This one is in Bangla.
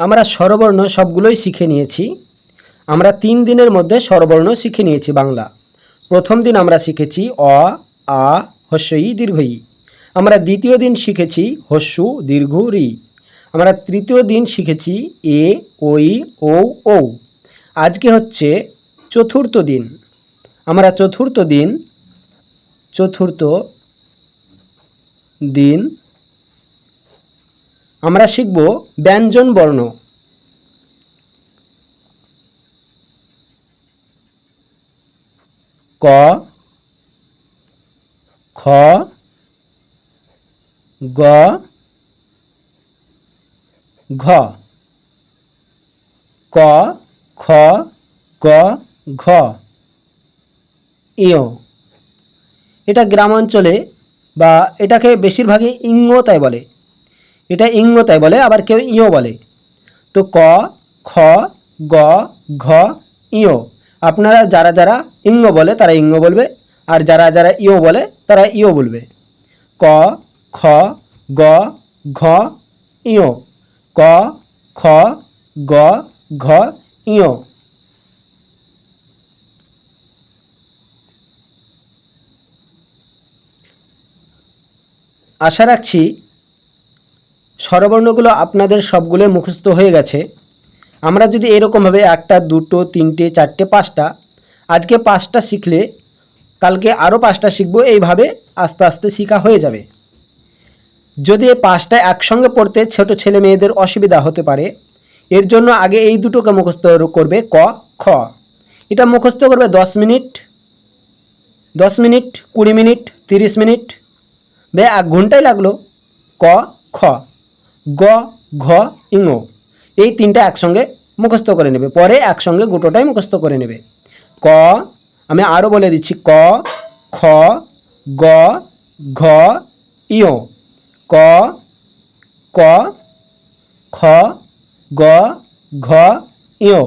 আমরা স্বরবর্ণ সবগুলোই শিখে নিয়েছি। আমরা তিন দিনের মধ্যে স্বরবর্ণ শিখে নিয়েছি বাংলা। প্রথম দিন আমরা শিখেছি অ, আ, হস্যই, দীর্ঘই। আমরা দ্বিতীয় দিন শিখেছি হস্যু দীর্ঘ রি আমরা তৃতীয় দিন শিখেছি এ ওই ও ও আজকে হচ্ছে চতুর্থ দিন। আমরা চতুর্থ দিন চতুর্থ দিন আমরা শিখব ব্যঞ্জন বর্ণ। ক, খ, গ, ঘ। ক, খ গ ঘ। ইয় এটা গ্রাম অঞ্চলে বা এটাকে বেশিরভাগই ইঙ্গতায় বলে। এটা ইঙ্গতায় বলে, আবার কেউ ইয় বলে। তো ক, খ, গ, ঘ, ইয়। আপনারা যারা যারা ইঙ্গ বলে, তারা ইঙ্গ বলবে, আর যারা যারা ইয় বলে, তারা ইয় বলবে। ক, খ, গ, ঘ, ইয়। ক, খ, গ, ঘ, ইয়। আশা রাখছি স্বরবর্ণগুলো আপনাদের সবগুলো মুখস্থ হয়ে গেছে। আমরা যদি এরকমভাবে একটা, দুটো, তিনটে, চারটে, পাঁচটা, আজকে পাঁচটা শিখলে কালকে আরও পাঁচটা শিখব, এইভাবে আস্তে আস্তে শেখা হয়ে যাবে। যদি এই পাঁচটা একসঙ্গে পড়তে ছোট ছেলে মেয়েদের অসুবিধা হতে পারে, এর জন্য আগে এই দুটোকে মুখস্থ করবে ক, খ। এটা মুখস্থ করবে দশ মিনিট দশ মিনিট, কুড়ি মিনিট, তিরিশ মিনিট, বে এক ঘন্টাই লাগল। ক, খ। গ, ঘ, ইঙ। এই তিনটা একসঙ্গে মুখস্থ করে নেবে। পরে একসঙ্গে গোটোটাই মুখস্থ করে নেবে। ক, আমি আরও বলে দিচ্ছি, ক, খ, গ, ঘ ইয় ক ক, খ, গ, ঘ ইয়